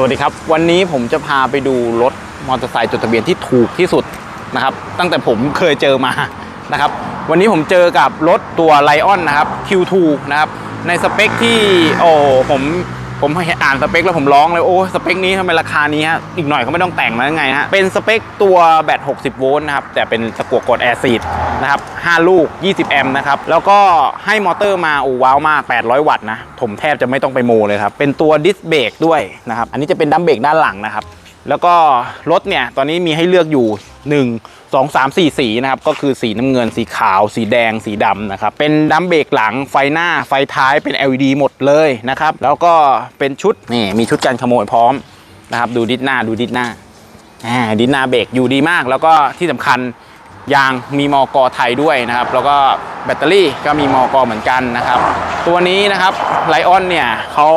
สวัสดีครับ วันนี้ผมจะพาไปดูรถมอเตอร์ไซค์จดทะเบียนที่ถูกที่สุดนะครับ ตั้งแต่ผมเคยเจอมานะครับ วันนี้ผมเจอกับรถตัวไลออนนะครับ Q2 นะครับ ในสเปคที่โอ้ผม ผมอ่านสเปคแล้วผมร้องเลยโอ้สเปคนี้ทำไมราคานี้ฮะอีกหน่อยเขาไม่ต้องแต่งแล้วไงฮะเป็นสเปคตัวแบต 60 โวลต์นะครับแต่เป็นตะกั่วกดแอร์ซีดนะครับ 5 ลูก 20 แอมป์นะครับแล้วก็ให้มอเตอร์มาโอ้ว้าวมาก 800 วัตต์นะผมแทบจะไม่ต้องไปโมเลยครับ เป็นตัวดิสเบรกด้วยนะครับอันนี้จะเป็นดัมเบรกด้านหลังนะครับแล้วก็รถเนี่ยตอนนี้มีให้เลือกอยู่ 1 2 3 4 สีนะครับก็คือสีน้ำเงินสีขาว สีแดงสีดำนะครับเป็นดัมเบรกหลังไฟหน้าไฟท้ายเป็น LED หมดเลยนะครับแล้วก็เป็นชุดนี่มีชุดกันขโมยพร้อมนะครับดูดิสหน้าดูดิสหน้าดิสหน้าเบรกอยู่ดีมาก แล้วก็ที่สำคัญยางมีมอกอไทยด้วยนะครับ แล้วก็แบตเตอรี่ก็มีมอกอเหมือนกันนะครับ ตัวนี้นะครับไลออนเนี่ยเขา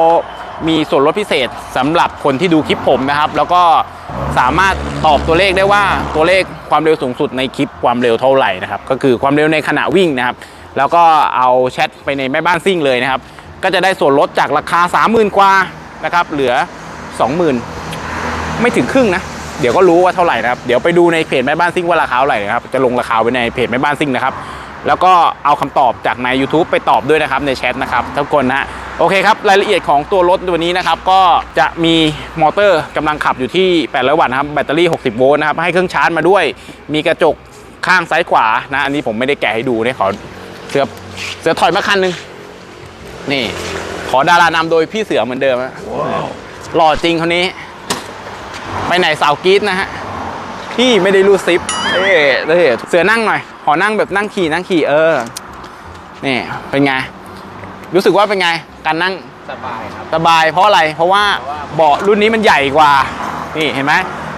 มีส่วนลดพิเศษสำหรับคนที่ดูคลิปผมนะครับ แล้วก็สามารถตอบตัวเลขได้ว่าตัวเลขความเร็วสูงสุดในคลิปความเร็วเท่าไหร่นะครับก็คือความเร็วในขณะวิ่งนะครับ แล้วก็เอาแชทไปในแม่บ้านซิ่งเลยนะครับ ก็จะได้ส่วนลดจากราคา 30,000 กว่านะครับ เหลือ 20,000 ไม่ถึงครึ่งนะเดี๋ยวก็รู้ว่าเท่าไหร่นะครับ เดี๋ยวไปดูในเพจแม่บ้านซิ่งว่าราคาเท่าไหร่นะครับ จะลงราคาไว้ในเพจแม่บ้านซิ่งนะครับ แล้วก็เอาคำตอบจากใน YouTube ไปตอบด้วยนะครับในแชทนะครับทุกคนนะโอเคครับ รายละเอียดของตัวรถตัวนี้นะครับ ก็จะมีมอเตอร์กำลังขับอยู่ที่ 800 วัตต์นะครับ แบตเตอรี่ 60 โวลต์นะครับ ให้เครื่องชาร์จมาด้วย มีกระจกข้างซ้ายขวานะ อันนี้ผมไม่ได้แกะให้ดูเนี่ยขอเสือเสือถอยมาคันหนึง นี่ ขอดารานำโดยพี่เสือเหมือนเดิมฮะหล่อจริงคนนี้ ไปไหนสาวกีดนะฮะ พี่ไม่ได้รูดซิปเอ้เอ้เสือนั่งหน่อยขอนั่งแบบนั่งขี่นั่งขี่เออนี่เป็นไง รู้สึกว่าเป็นไง การนั่งสบายครับสบายเพราะอะไรเพราะว่าเบาะรุ่นนี้มันใหญ่กว่า นี่เห็นไหม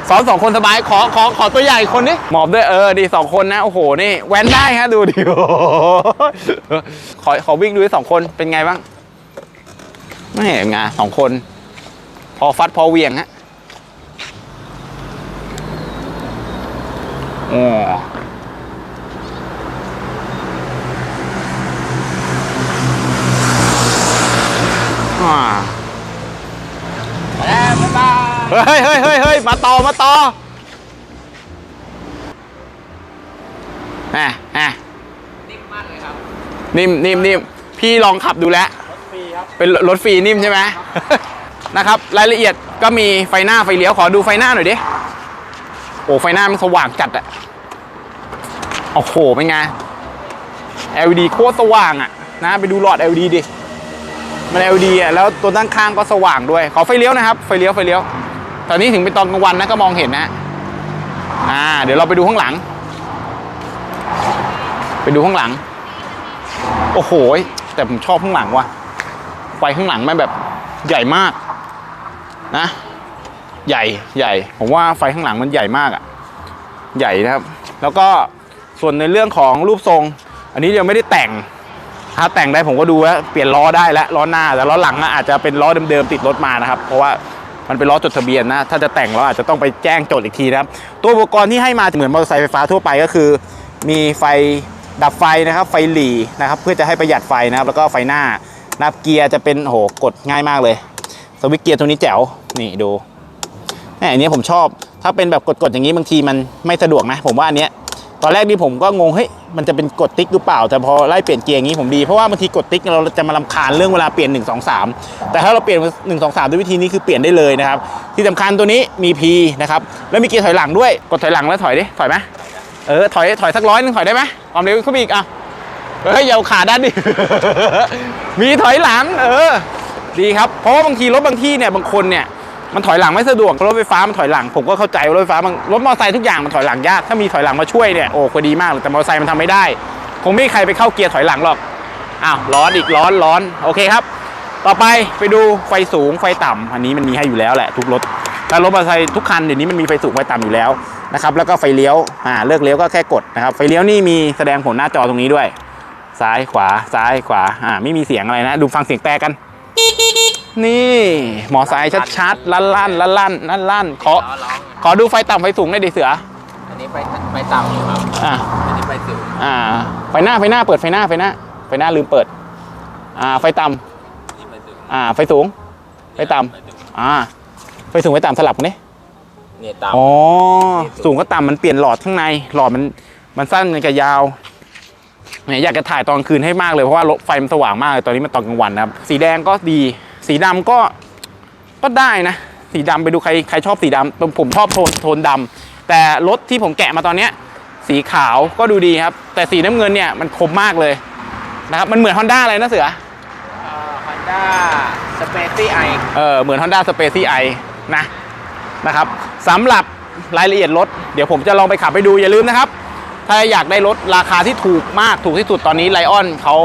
สอนสองคนสบายขอขอขอตัวใหญ่คนนี้หมอบด้วยเออดีสองคนนะโอ้โหนี่แว้นได้ฮะดูดิโอ้โหขอขอวิ่งดูด้วยสองคนเป็นไงบ้างไม่เห็นไงสองคน พอฟัดพอเหวียงฮะ โอ้อ่าแล้วบ๊ายบายเฮ้ยเฮ้ยเฮ้ยเฮ้ยมาต่อ มาต่อแหมแหมนิ่มมากเลยครับ นิ่มนิ่มนิ่มพี่ลองขับดูแล้ว รถฟรีครับ เป็นรถฟรีนิ่มใช่ไหมนะครับ รายละเอียดก็มีไฟหน้าไฟเลี้ยว ขอดูไฟหน้าหน่อยดิ โอ้ไฟหน้ามันสว่างจัดอะโอ้โหเป็นไง LED โคตรสว่างอะนะไปดูหลอด LED ดิ มัน LED อะแล้วตัวด้านข้างก็สว่างด้วย ขอไฟเลี้ยวนะครับ ไฟเลี้ยวไฟเลี้ยว ตอนนี้ถึงเป็นตอนกลางวันนะก็มองเห็นนะอ่า เดี๋ยวเราไปดูข้างหลัง ไปดูข้างหลัง โอ้โห แต่ผมชอบข้างหลังว่ะ ไฟข้างหลังมันแบบใหญ่มากนะ ใหญ่ใหญ่ ผมว่าไฟข้างหลังมันใหญ่มากอะ่ะ ใหญ่นะครับ แล้วก็ส่วนในเรื่องของรูปทรง อันนี้ยังไม่ได้แต่ง ถ้าแต่งได้ผมก็ดูแล้วเปลี่ยนล้อได้แล้วล้อหน้าแต่ล้อหลังอาจจะเป็นล้อเดิมๆติดรถมานะครับ เพราะว่ามันเป็นล้อจดทะเบียนนะ ถ้าจะแต่งเราอาจจะต้องไปแจ้งโจทย์อีกทีนะครับ ตัวอุปกรณ์ที่ให้มาเหมือนมอเตอร์ไซค์ไฟฟ้าทั่วไปก็คือ มีไฟดับไฟนะครับ ไฟหลีนะครับ เพื่อจะให้ประหยัดไฟนะครับ แล้วก็ไฟหน้านับเกียร์จะเป็นโหกดง่ายมากเลย สวิตช์เกียร์ตัวนี้แจ๋ว นี่ดู อันนี้ผมชอบ ถ้าเป็นแบบกดๆอย่างนี้บางทีมันไม่สะดวกนะ ผมว่าอันเนี้ยตอนแรกนี่ผมก็งงเฮ้ยมันจะเป็นกดติ๊กหรือเปล่า แต่พอไล่เปลี่ยนเกียร์อย่างนี้ผมดี เพราะว่าบางทีกดติ๊กเราจะมาลำคาญเรื่องเวลาเปลี่ยน 1 2 3 แต่ถ้าเราเปลี่ยน 1 2 3 ด้วยวิธีนี้คือเปลี่ยนได้เลยนะครับ ที่สำคัญตัวนี้มี P นะครับ แล้วมีเกียร์ถอยหลังด้วย กดถอยหลังแล้วถอยดิ ถอยไหมเออ ถอย ถอยสักร้อยหนึงถอยได้ไหมความเร็วขึ้นอีกอะเฮ้ยยาเอาขาด้านดิ มีถอยหลัง เออ ดีครับ เพราะว่าบางทีรถบางที่เนี่ยบางคนเนี่ย มันถอยหลังไม่สะดวกรถไฟฟ้ามันถอยหลังผมก็เข้าใจว่ารถไฟฟ้ามันรถมอเตอร์ไซค์ทุกอย่างมันถอยหลังยากถ้ามีถอยหลังมาช่วยเนี่ยโอ้ก็ดีมากแต่มอเตอร์ไซค์มันทำไม่ได้ คงไม่มีใครไปเข้าเกียร์ถอยหลังหรอกอ้าวร้อนอีกร้อนร้อนโอเคครับ ต่อไปไปดูไฟสูงไฟต่ำอันนี้มันมีให้อยู่แล้วแหละทุกรถแต่รถมอเตอร์ไซค์ทุกคันเดี๋ยวนี้มันมีไฟสูงไฟต่ำอยู่แล้วนะครับแล้วก็ไฟเลี้ยวอ่าเลือกเลี้ยวก็แค่กดนะครับไฟเลี้ยวนี่มีแสดงผลหน้าจอตรงนี้ด้วย ซ้ายขวาซ้ายขวาอ่าไม่มีเสียงอะไรนะ ดูฟังเสียงแต่กัน นี่ หมอสายชัดๆ ลั่นลั่นลั่นลั่นลั่นลั่นขอ ล้อร้องขอดูไฟต่ำไฟสูงได้ดิเสือ อันนี้ไปไปต่ำอยู่ครับ อ่าอันนี้ไปสูงอ่า ไฟหน้า ไฟหน้า เปิดไฟหน้า ไฟหน้า ไฟหน้าลืมเปิด อ่า ไฟต่ำนี่ไปสูงอ่า ไฟสูง ไฟต่ำอ่า ไฟสูงไฟต่ำสลับกันนี่เนี่ยต่อ๋อ สูงก็ต่ำมันเปลี่ยนหลอดข้างใน หลอดมัน มันสั้นมันกับยาว เนี่ยอยากจะถ่ายตอนคืนให้มากเลยเพราะว่ารถไฟมันสว่างมากเลยตอนนี้มันตอนกลางวันนะครับ สีแดงก็ดี สีดำก็ก็ได้นะ สีดำไปดูใครใครชอบสีดำผมผมชอบโทนโทนดำแต่รถที่ผมแกะมาตอนเนี้ยสีขาวก็ดูดีครับ แต่สีน้ำเงินเนี่ยมันคมมากเลยนะครับมันเหมือน Honda อะไรนะเสือฮอนด้าสเปซี่ไอเออเหมือน Honda Space i นะนะครับสำหรับรายละเอียดรถเดี๋ยวผมจะลองไปขับไปดูอย่าลืมนะครับ ถ้าอยากได้รถราคาที่ถูกมากถูกที่สุดตอนนี้ไลออนเขา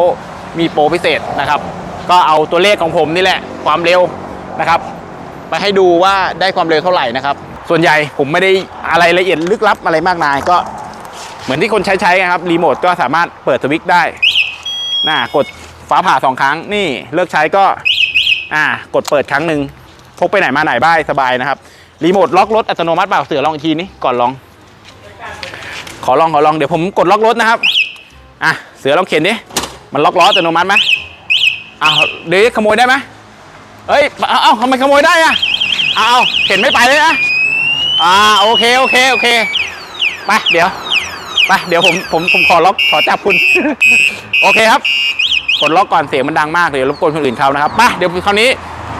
มีโปรพิเศษนะครับ ก็เอาตัวเลขของผมนี่แหละความเร็วนะครับไปให้ดูว่าได้ความเร็วเท่าไหร่นะครับ ส่วนใหญ่ผมไม่ได้อะไรละเอียดลึกลับอะไรมากมายก็เหมือนที่คนใช้ใช้นะครับรีโมทก็สามารถเปิดสวิตช์ได้น่ากดฟ้าผ่าสองครั้งนี่เลิกใช้ก็อ่ากดเปิดครั้งหนึ่งพกไปไหนมาไหนบ้ายสบายนะครับรีโมทล็อกรถอัตโนมัติเปล่าเสือลองอีกทีนี้ก่อนลอง อลองขอลองเดี๋ยวผมกดล็อกรถนะครับอะเสือลองเข็นดิมันล็อกล้ออัตโนมัติไหมอ้าวเดี๋ยวขโมยได้ไหมเอ้ยเอ้าเอ้าทำไมขโมยได้อะเอาเอาเข็นไม่ไปเลยนะอ่าโอเคโอเคโอเคไปเดี๋ยวไปเดี๋ยวผมผมผมขอล็อกขอจับคุณ โอเคครับกดล็อกก่อนเสียงมันดังมากเดี๋ยวรบกวนคนอื่นเขานะครับมาเดี๋ยวคราวนี้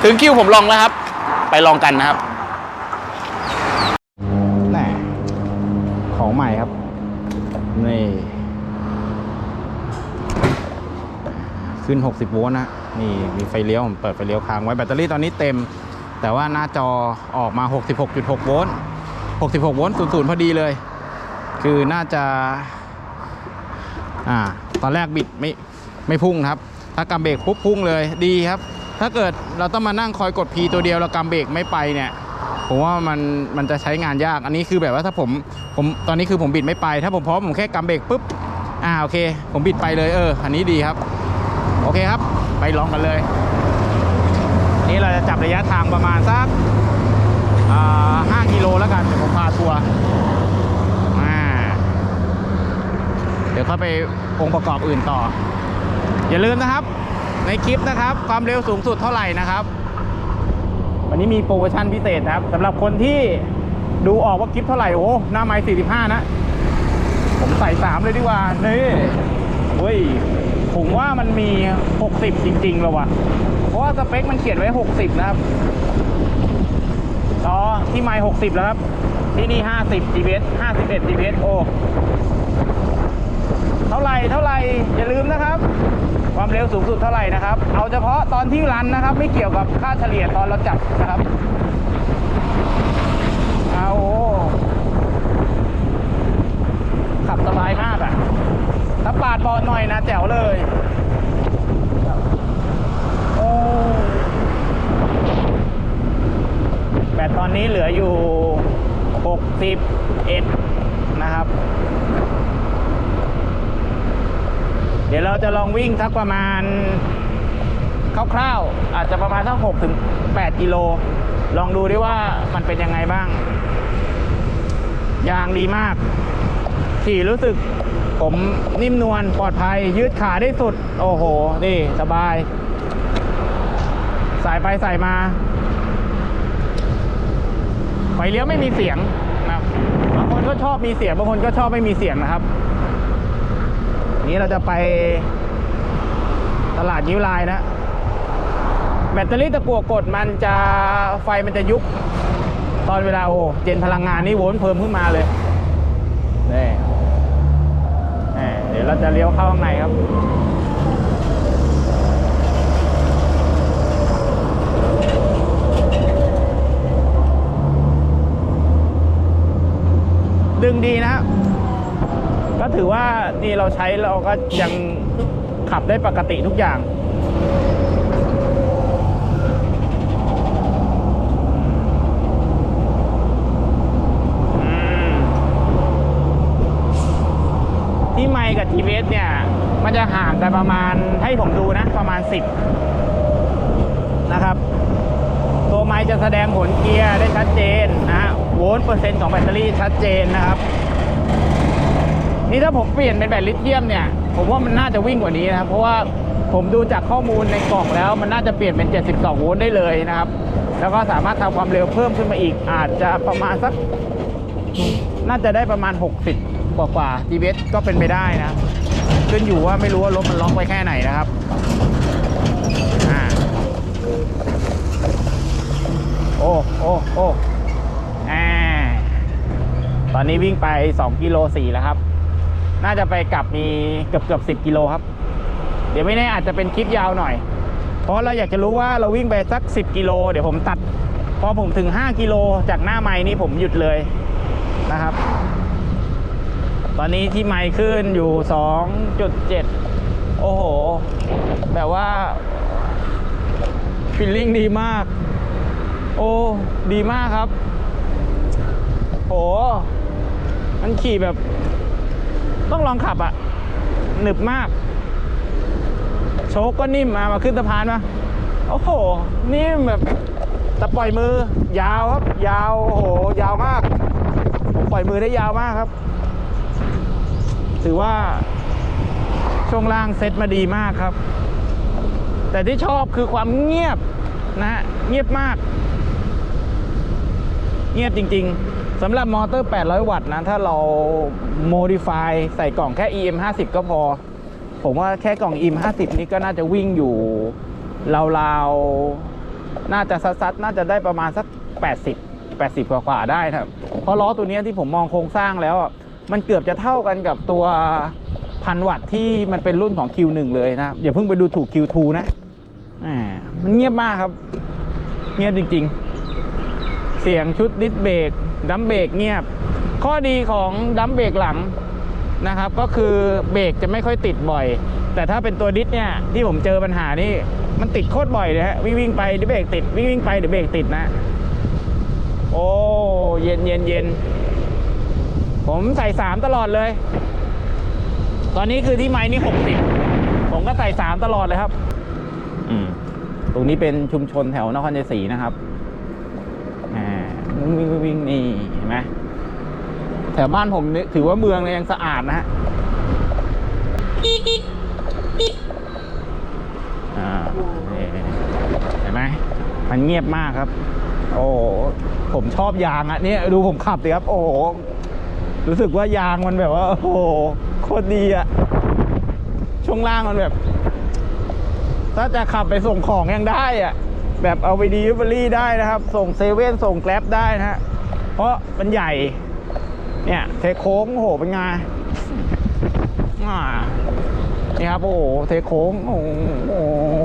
ถึงคิวผมลองแล้วครับ ไปลองกันนะครับแน่ของใหม่ครับ นี่ ขึ้น 60 โวลต์นะ นี่มีไฟเลี้ยว ผมเปิดไฟเลี้ยวค้างไว้แบตเตอรี่ตอนนี้เต็ม แต่ว่าหน้าจอออกมา 66.6 โวลต์ 66 โวลต์ศูนย์พอดีเลย คือน่าจะ อ่า ตอนแรกบิดไม่ไม่พุ่งครับ ถ้ากำเบรกปุ๊บพุ่งเลยดีครับ ถ้าเกิดเราต้องมานั่งคอยกด P ตัวเดียวแล้วกำเบรกไม่ไปเนี่ย ผมว่ามันมันจะใช้งานยากอันนี้คือแบบว่าถ้าผมผมตอนนี้คือผมบิดไม่ไป ถ้าผมพร้อมผมแค่กำเบรกปุ๊บอ่าโอเค ผมบิดไปเลยเออ อันนี้ดีครับ โอเคครับ ไปลองกันเลย นี่เราจะจับระยะทางประมาณสักห้ากิโลแล้วกันเดี๋ยวผมพาทัวร์อ่าเดี๋ยวเข้าไปองค์ประกอบอื่นต่อ อย่าลืมนะครับ ในคลิปนะครับ ความเร็วสูงสุดเท่าไหร่นะครับ วันนี้มีโปรโมชั่นพิเศษนะครับสำหรับคนที่ดูออกว่าคลิปเท่าไหร่โอ้หน้าไม้45 นะ ผมใส่ 3 เลยดีกว่า นี่เฮ้ย ผมว่ามันมี 60 จริงๆแล้ววะเพราะว่าสเปคมันเขียนไว้ 60 นะครับต่อที่ไม้60 แล้วครับ ที่นี่ 50 GPS 51 GPS โอ้ เท่าไหร่เท่าไหร่อย่าลืมนะครับ ความเร็วสูงสุดเท่าไหร่นะครับ เอาเฉพาะตอนที่รันนะครับ ไม่เกี่ยวกับค่าเฉลี่ยตอนเราจับนะครับเอาโอขับสบายมากอะ่ะถ้าปาดเบาหน่อยนะแจ๋วเลยโอ้แบตตอนนี้เหลืออยู่ 61 นะครับ เดี๋ยวเราจะลองวิ่งสักประมาณคร่าวๆ อาจจะประมาณสัก6ถึง8กิโล ลองดูดิว่ามันเป็นยังไงบ้าง ยางดีมาก ขี่รู้สึกผมนิ่มนวลปลอดภัย ยืดขาได้สุด โอ้โห นี่ สบาย สายไปสายมา ไฟเลี้ยวไม่มีเสียงนะบางคนก็ชอบมีเสียง บางคนก็ชอบไม่มีเสียงนะครับ นี้เราจะไปตลาดยิ้วลายนะ แบตเตอรี่ตะกั่วกดมันจะไฟมันจะยุบตอนเวลาโอ้เจนพลังงานนี่โวลต์เพิ่มขึ้นมาเลยนี่นี่เดี๋ยวเราจะเลี้ยวเข้าข้างในครับ ดึงดีนะครับ ก็ถือว่านี่เรา ใช้เราก็ยังขับได้ปกติทุกอย่าง ที่ไมกับ GPS เนี่ย มันจะห่างกันประมาณให้ผมดูนะ ประมาณ 10 นะครับ ตัวไมจะแสดงผลเกียร์ได้ชัดเจนนะโวลต์เปอร์เซ็นต์ของแบตเตอรี่ชัดเจนนะครับ นี่ถ้าผมเปลี่ยนเป็นแบตลิเธียมเนี่ย ผมว่ามันน่าจะวิ่งกว่านี้นะครับ เพราะว่าผมดูจากข้อมูลในกล่องแล้วมันน่าจะเปลี่ยนเป็น 72 โวลต์ได้เลยนะครับ แล้วก็สามารถทำความเร็วเพิ่มขึ้นมาอีก อาจจะประมาณสัก น่าจะได้ประมาณ 60 กว่ากว่า GPS ก็เป็นไปได้นะ ขึ้นอยู่ว่าไม่รู้ว่ารถมันล็อกไว้แค่ไหนนะครับโอ้โอ้โอ้อ่าตอนนี้วิ่งไป 2 กิโล4แล้วครับ น่าจะไปกลับมีเกือบเกือบ10กิโลครับ เดี๋ยวไม่แน่อาจจะเป็นคลิปยาวหน่อย เพราะเราอยากจะรู้ว่าเราวิ่งไปสัก 10 กิโล เดี๋ยวผมตัด พอผมถึง 5 กิโลจากหน้าไม้นี้ผมหยุดเลยนะครับ ตอนนี้ที่ไมค์ขึ้นอยู่ 2.7 โอ้โห แบบว่าฟีลลิ่งดีมาก โอ้ ดีมากครับ โห มันขี่แบบ ต้องลองขับอะหนึบมาก โชคก็นิ่มมามาขึ้นสะพานมาโอ้โห นิ่มแบบแต่ปล่อยมือยาวครับ ยาวโอ้โหยาวมากผมปล่อยมือได้ยาวมากครับ ถือว่าช่วงล่างเซ็ตมาดีมากครับ แต่ที่ชอบคือความเงียบนะฮะเงียบมาก เงียบจริง ๆ สำหรับมอเตอร์ 800 วัตต์นะถ้าเรา modify ใส่กล่องแค่ EM 50ก็พอ ผมว่าแค่กล่อง EM 50นี่ก็น่าจะวิ่งอยู่ราวๆน่าจะซัดๆน่าจะได้ประมาณสัก 80 80 กว่าๆได้ครับเพราะล้อตัวนี้ที่ผมมองโครงสร้างแล้ว มันเกือบจะเท่ากันกับตัวพันวัตต์ที่มันเป็นรุ่นของ Q1 เลยนะอย่าเพิ่งไปดูถูก Q2 นะมันเงียบมากครับ เงียบจริง ๆ เสียงชุดดิสเบรกดัมเบรกเงียบ ข้อดีของดัมเบรกหลังนะครับก็คือเบรกจะไม่ค่อยติดบ่อย แต่ถ้าเป็นตัวดิสเนี่ยที่ผมเจอปัญหานี่มันติดโคตรบ่อยเลยฮะวิ่งวิ่งไปเดี๋ยวเบรกติดวิ่งวิ่งไปเดี๋ยวเบรกติดนะ โอ้เย็นเย็นเย็นผมใส่สามตลอดเลย ตอนนี้คือที่ไม้นี่หกสิบผมก็ใส่สามตลอดเลยครับ อืมตรงนี้เป็นชุมชนแถวนครชัยศรีนะครับอ่า วิ่งวิ่งวิ่งนี่เห็นไหมแถวบ้านผมนี่ถือว่าเมืองเนี่ยยังสะอาดนะฮะอ่าเห็นไหมมันเงียบมากครับ โอ้ผมชอบยางอะเนี่ยดูผมขับสิครับ โอ้โหรู้สึกว่ายางมันแบบว่า โอ้โหโคตรดีอะช่วงล่างมันแบบ ถ้าจะขับไปส่งของยังได้อะ แบบเอาไปดีลิเวอรี่ได้นะครับ ส่งเซเว่นส่งแกร็บได้นะฮะเพราะมันใหญ่ เนี่ยเทโค้งโอ้โหเป็นไงนี่ครับโอ้โหเทโค้งโอ้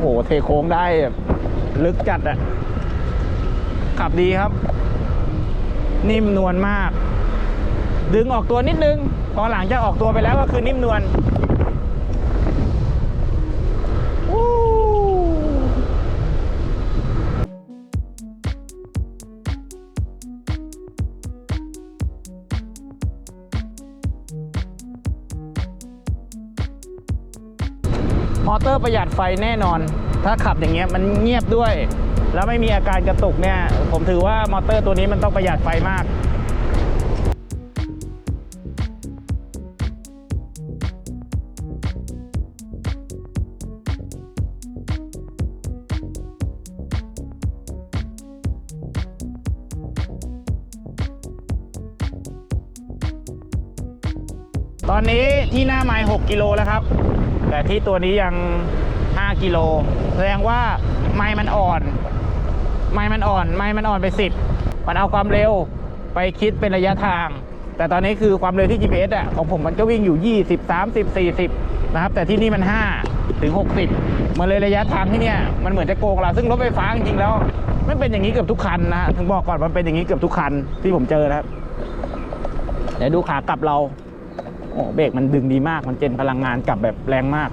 โหเทโค้งได้แบบลึกจัดอะขับดีครับ นิ่มนวลมาก ดึงออกตัวนิดนึงพอหลังจากออกตัวไปแล้วก็คือนิ่มนวล อเตอร์ประหยัดไฟแน่นอน ถ้าขับอย่างเงี้ยมันเงียบด้วย แล้วไม่มีอาการกระตุกเนี่ย ผมถือว่ามอเตอร์ตัวนี้มันต้องประหยัดไฟมากตอนนี้ที่หน้าไม้6กิโลแล้วครับ แต่ที่ตัวนี้ยัง 5 กิโลแสดงว่าไม้มันอ่อน ไม้มันอ่อน ไม้มันอ่อนไป 10 มันเอาความเร็วไปคิดเป็นระยะทาง แต่ตอนนี้คือความเร็วที่ GPS อะของผมมันก็วิ่งอยู่ 20 30 40 นะครับ แต่ที่นี่มัน 5 ถึง 60 มันเลยระยะทางที่เนี่ยมันเหมือนจะโกงเรา ซึ่งรถไฟฟ้าจริงๆแล้วไม่เป็นอย่างนี้เกือบทุกคันนะฮะถึงบอกก่อนมันเป็นอย่างนี้เกือบทุกคันที่ผมเจอนะครับเดี๋ยวดูขากลับเรา โอ้เบรกมันดึงดีมากมันเจนพลังงานกลับแบบแรงมาก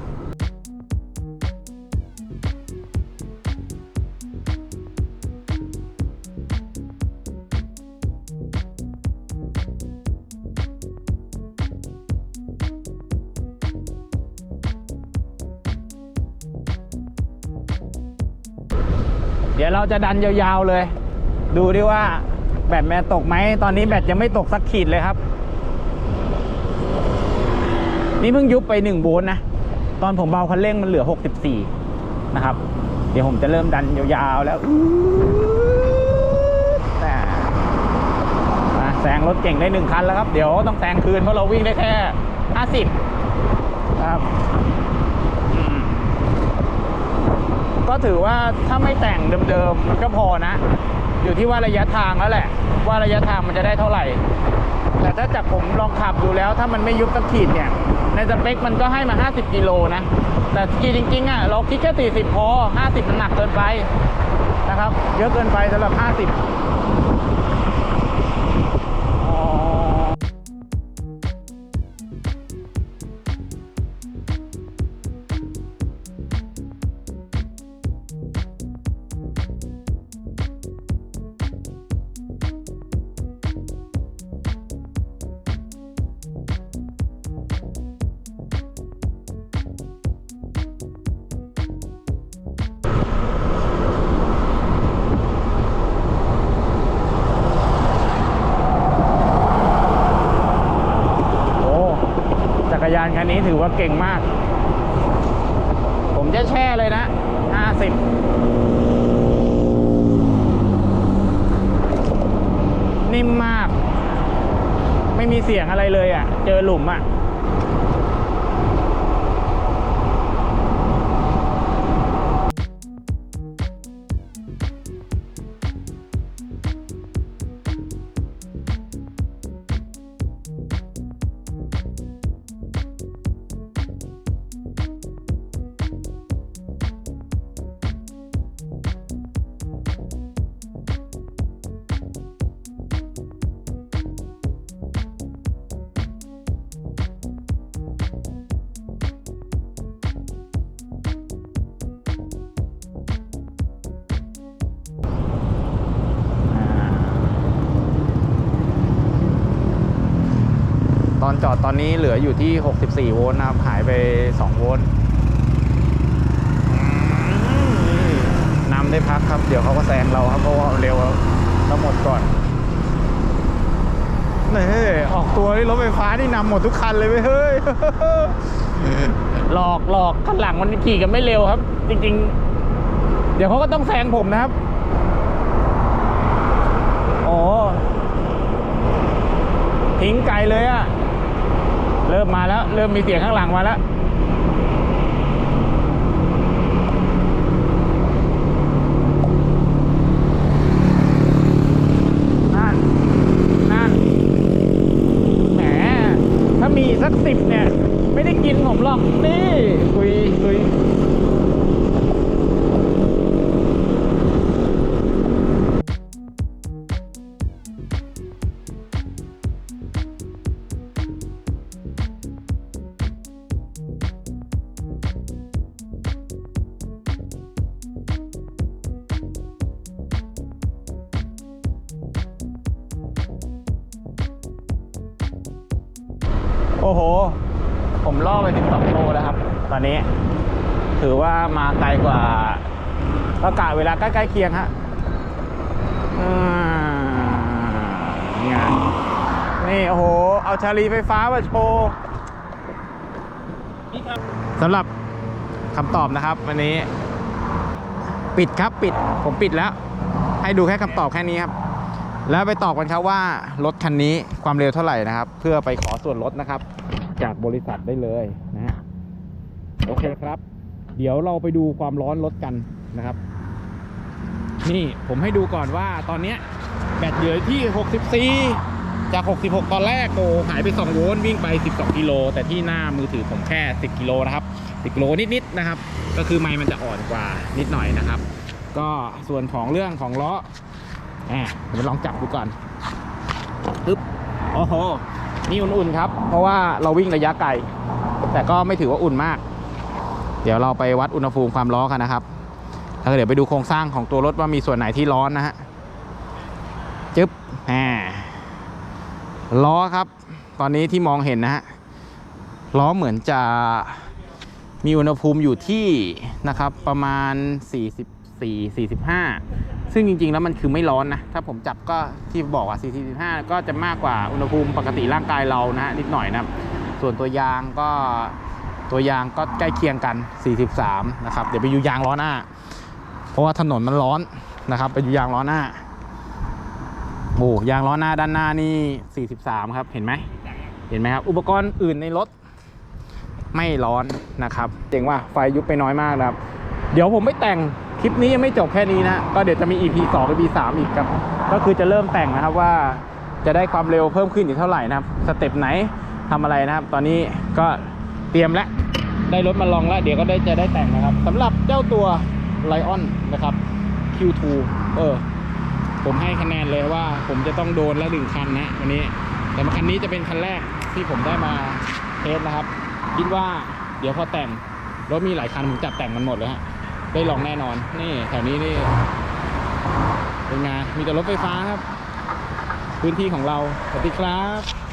เดี๋ยวเราจะดันยาวๆเลย ดูดิว่าแบตแมนตกไหม ตอนนี้แบตยังไม่ตกสักขีดเลยครับ นี่เพิ่งยุบไปหนึ่งโวลต์นะ ตอนผมเบาคันเร่งมันเหลือ 64 นะครับ เดี๋ยวผมจะเริ่มดันยาวๆแล้วแซงรถเก่งได้หนึ่งคันแล้วครับ เดี๋ยวต้องแซงคืนเพราะเราวิ่งได้แค่ 50 ครับ ก็ถือว่าถ้าไม่แต่งเดิมๆ มันก็พอนะ อยู่ที่ว่าระยะทางแล้วแหละ ว่าระยะทางมันจะได้เท่าไหร่ แต่ถ้าจากผมลองขับดูแล้ว ถ้ามันไม่ยุบสักขีดเนี่ย ในสเปคมันก็ให้มา 50 กิโลนะ แต่จริงๆอะเราคิดแค่ 40 พอ 50มันหนักเกินไปนะครับ เยอะเกินไปสำหรับ 50านคันนี้ถือว่าเก่งมาก ผมจะแช่เลยนะ 50 นิ่มมาก ไม่มีเสียงอะไรเลยอะ่ะ เจอหลุมอะ่ะ จอดตอนนี้เหลืออยู่ที่ 64 โวลต์นะครับ หายไป 2 โวลต์อืมนี่นำได้พักครับ เดี๋ยวเขาก็แซงเราครับเพราะว่าเร็วเราหมดก่อนนี่ออกตัวนี่รถไฟฟ้านี่นำหมดทุกคันเลยเว้ยเฮ้ยหลอกหลอกข้างหลังมันขี่กันไม่เร็วครับ จริง ๆ เดี๋ยวเขาก็ต้องแซงผมนะครับโอ้ทิ้งไกลเลยอะ เริ่มมาแล้ว เริ่มมีเสียงข้างหลังมาแล้ว โอ้โห ผมล่อไปถึงสองโลแล้วครับ ตอนนี้ ถือว่ามาไกลกว่าก็กะเวลาใกล้ๆเคียงฮะอ่านี่ไงนี่โอ้โห เอาชาลีไฟฟ้ามาโชว์สำหรับคำตอบนะครับ วันนี้ ปิดครับปิดผมปิดแล้ว ให้ดูแค่คำตอบแค่นี้ครับ แล้วไปตอบกันครับว่ารถคันนี้ความเร็วเท่าไหร่นะครับ เพื่อไปขอส่วนลดนะครับ จากบริษัทได้เลยนะฮะโอเคครับ เดี๋ยวเราไปดูความร้อนรถกันนะครับ นี่ผมให้ดูก่อนว่าตอนเนี้ยแบตเหลือที่ 64 จาก 66 ตอนแรกโอ้หายไป 2 โวลต์วิ่งไป 12 กิโล แต่ที่หน้ามือถือผมแค่ 10 กิโลนะครับ 10 กิโลนิดๆนะครับ ก็คือไมล์มันจะอ่อนกว่านิดหน่อยนะครับ ก็ส่วนของเรื่องของล้อ แหมเดี๋ยวลองจับดูก่อนปึ๊บโอ้โห นี่อุ่นๆครับ เพราะว่าเราวิ่งระยะไกล แต่ก็ไม่ถือว่าอุ่นมาก เดี๋ยวเราไปวัดอุณหภูมิความร้อนกันนะครับแล้วเดี๋ยวไปดูโครงสร้างของตัวรถว่ามีส่วนไหนที่ร้อนนะฮะ จึ๊บแหมล้อครับ ตอนนี้ที่มองเห็นนะฮะ ล้อเหมือนจะมีอุณหภูมิอยู่ที่นะครับประมาณ 40 44 45 ซึ่งจริงๆ แล้วมันคือไม่ร้อนนะ ถ้าผมจับก็ที่บอกว่า 45 ก็จะมากกว่าอุณหภูมิปกติร่างกายเรานะฮะนิดหน่อยนะครับ ส่วนตัวยางก็ตัวยางก็ใกล้เคียงกัน 43 นะครับ เดี๋ยวไปดูยางล้อหน้า เพราะว่าถนนมันร้อนนะครับ ไปดูยางล้อหน้าโอ้ยางล้อหน้าด้านหน้านี่ 43 ครับ เห็นไหม เห็นไหมครับ อุปกรณ์อื่นในรถไม่ร้อนนะครับ เจ๋งว่าไฟยุบไปน้อยมากนะครับ เดี๋ยวผมไม่แต่ง คลิปนี้ยังไม่จบแค่นี้นะ ก็เดี๋ยวจะมี EP 2 EP 3อีกครับ ก็คือจะเริ่มแต่งนะครับว่าจะได้ความเร็วเพิ่มขึ้นอีกเท่าไหร่นะครับ สเต็ปไหนทำอะไรนะครับ ตอนนี้ก็เตรียมแล้ว ได้รถมาลองแล้ว เดี๋ยวก็ได้จะได้แต่งนะครับสำหรับเจ้าตัว Lion นะครับ Q2 เออ ผมให้คะแนนเลยว่า ผมจะต้องโดนละหนึ่งคันนะวันนี้ แต่คันนี้จะเป็นคันแรกที่ผมได้มาเทสนะครับ คิดว่าเดี๋ยวพอแต่งรถมีหลายคันผมจัดแต่งมันหมดเลยฮะ ได้ลองแน่นอน นี่แถวนี้นี่เป็นไงมีแต่รถไฟฟ้าครับ พื้นที่ของเราสวัสดีครับ